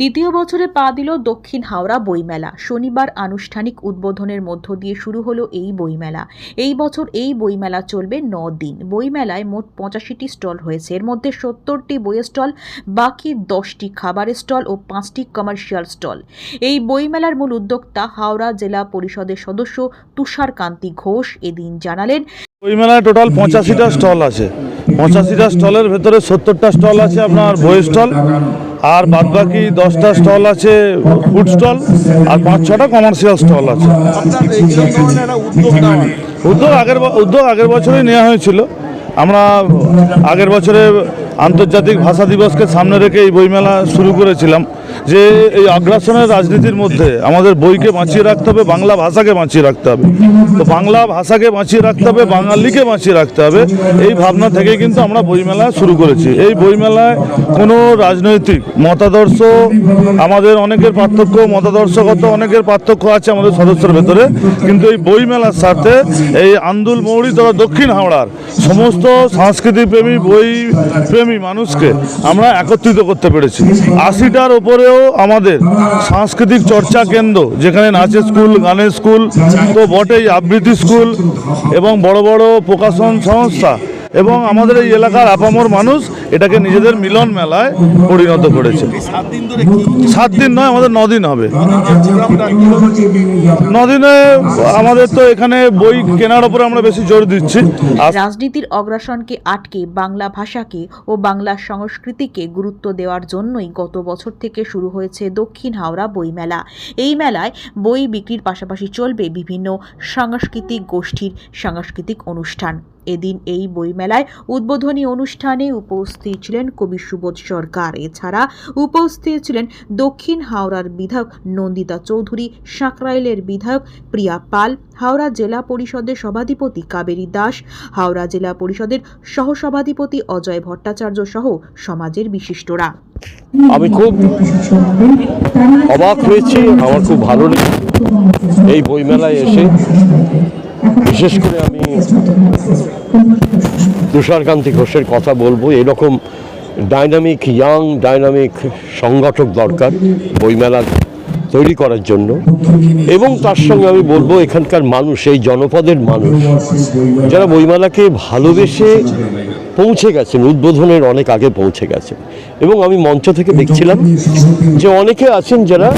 দ্বিতীয় বছরে পা দিল দক্ষিণ হাওড়া বইমেলা। শনিবার আনুষ্ঠানিক উদ্বোধনের মধ্য দিয়ে শুরু হলো এই বইমেলা। এই বছর এই বইমেলা চলবে ন দিন। বইমেলায় মোট পঁচাশিটি স্টল হয়েছে। এর মধ্যে সত্তরটি বইয়ের স্টল বাকি দশটি খাবারের স্টল ও পাঁচটি কমার্শিয়াল স্টল। এই বইমেলার মূল উদ্যোক্তা হাওড়া জেলা পরিষদের সদস্য তুষার কান্তি ঘোষ এদিন জানালেন বই মেলায় টোটাল পঁচাশিটা স্টল আছে। পঁচাশিটা স্টলের ভেতরে সত্তরটা স্টল আছে আপনার বই স্টল। আর বাদ বাকি দশটা স্টল আছে ফুড স্টল আর পাঁচ ছটা কমার্শিয়াল স্টল আছে। উদ্যোগ আগের উদ্যোগ আগের বছরই নেওয়া হয়েছিল। আমরা আগের বছরে আন্তর্জাতিক ভাষা দিবসকে সামনে রেখে এই বইমেলা শুরু করেছিলাম। যে এই আগ্রাসনের রাজনীতির মধ্যে আমাদের বইকে বাঁচিয়ে রাখতে হবে, বাংলা ভাষাকে বাঁচিয়ে রাখতে হবে। তো বাংলা ভাষাকে বাঁচিয়ে রাখতে হবে, বাঙালিকে বাঁচিয়ে রাখতে হবে, এই ভাবনা থেকে কিন্তু আমরা বইমেলা শুরু করেছি। এই বইমেলায় কোনো রাজনৈতিক মতাদর্শ, আমাদের অনেকের পার্থক্য, মতাদর্শগত অনেকের পার্থক্য আছে আমাদের সদস্যের ভেতরে, কিন্তু এই বইমেলার সাথে এই আন্দুল মৌরি তথা দক্ষিণ হাওড়ার সমস্ত সাংস্কৃতিক প্রেমী, বই প্রেমী মানুষকে আমরা একত্রিত করতে পেরেছি। আশিটার ওপরেও আমাদের সাংস্কৃতিক চর্চা কেন্দ্র, যেখানে নাচের স্কুল, গানের স্কুল তো বটেই, আবৃত্তি স্কুল এবং বড় বড় প্রকাশন সংস্থা এবং আমাদের এই এলাকার আপামর মানুষ এটাকে নিজেদের মিলন মেলায় পরিণত করেছে। সাত দিন নয়, আমাদের দিন হবে। নদিনে আমাদের তো এখানে বই কেনার ওপরে আমরা বেশি জোর দিচ্ছি। রাজনীতির অগ্রাসনকে আটকে বাংলা ভাষাকে ও বাংলা সংস্কৃতিকে গুরুত্ব দেওয়ার জন্যই গত বছর থেকে শুরু হয়েছে দক্ষিণ হাওড়া বইমেলা এই মেলায় বই বিক্রির পাশাপাশি চলবে বিভিন্ন সাংস্কৃতিক গোষ্ঠীর সাংস্কৃতিক অনুষ্ঠান। এদিন এই বইমেলায় উদ্বোধনী অনুষ্ঠানে উপস্থিত ছিলেন কবি সুবোধ সরকার। এছাড়া উপস্থিত ছিলেন দক্ষিণ হাওড়ার বিধায়ক নন্দিতা চৌধুরী, সাঁকরাইলের বিধায়ক প্রিয়া পাল, হাওড়া জেলা পরিষদের সভাধিপতি কাবেরী দাস, হাওড়া জেলা পরিষদের সহসভাধিপতি অজয় ভট্টাচার্য সহ সমাজের বিশিষ্টরা। আমি খুব অবাক হয়েছি, আমার খুব ভালো লেগেছে। এই বইমেলায় এসে বিশেষ করে আমি তুষারকান্তি ঘোষের কথা বলব। এরকম ডাইনামিক ইয়াং ডাইনামিক সংগঠক দরকার বইমেলা তৈরি করার জন্য। এবং তার সঙ্গে আমি বলব, এখানকার মানুষ, এই জনপদের মানুষ, যারা বইমেলাকে ভালোবেসে পৌঁছে গেছেন, উদ্বোধনের অনেক আগে পৌঁছে গেছেন। এবং আমি মঞ্চ থেকে দেখছিলাম যে অনেকে আছেন যারা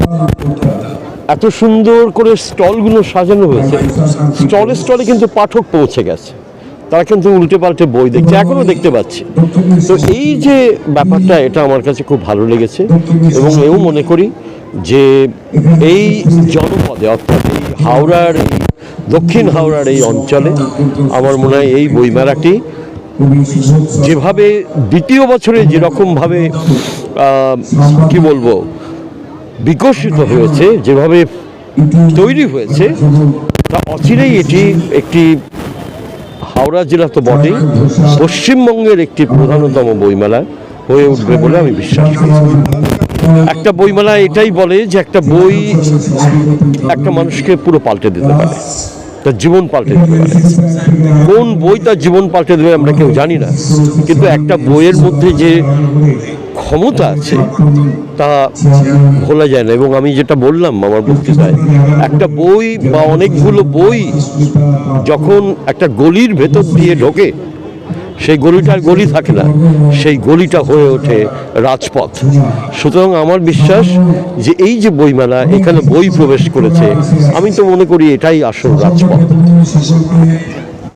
এত সুন্দর করে স্টলগুলো সাজানো হয়েছে। স্টলে স্টলে কিন্তু পাঠক পৌঁছে গেছে। তারা কিন্তু উল্টে পাল্টে বই দেখছে এখনও দেখতে পাচ্ছি। তো এই যে ব্যাপারটা, এটা আমার কাছে খুব ভালো লেগেছে এবং এও মনে করি যে এই জনপদে, অর্থাৎ এই হাওড়ার এই, দক্ষিণ হাওড়ার এই অঞ্চলে আমার মনে হয় এই বইমেলাটি যেভাবে দ্বিতীয় বছরে যেরকমভাবে কি বলব বিকশিত হয়েছে, যেভাবে তৈরি হয়েছে, তা অচিরেই এটি একটি হাওড়া জেলা তো বটেই, পশ্চিমবঙ্গের একটি প্রধানতম বইমেলা হয়ে উঠবে বলে আমি বিশ্বাস করি। একটা বইমেলা এটাই বলে যে একটা বই একটা মানুষকে পুরো পাল্টে দিতে পারে, তার জীবন পাল্টে দিতে পারে। কোন বই তার জীবন পাল্টে দেবে আমরা কেউ জানি না, কিন্তু একটা বইয়ের মধ্যে যে ক্ষমতা আছে, তা ভোলা যায় না। এবং আমি যেটা বললাম আমার বক্তৃতায়, একটা বই বা অনেকগুলো বই যখন একটা গলির ভেতর দিয়ে ঢোকে, সেই গলিটার গলি থাকে না, সেই গলিটা হয়ে ওঠে রাজপথ। সুতরাং আমার বিশ্বাস যে এই যে বইমেলা, এখানে বই প্রবেশ করেছে, আমি তো মনে করি এটাই আসল রাজপথ।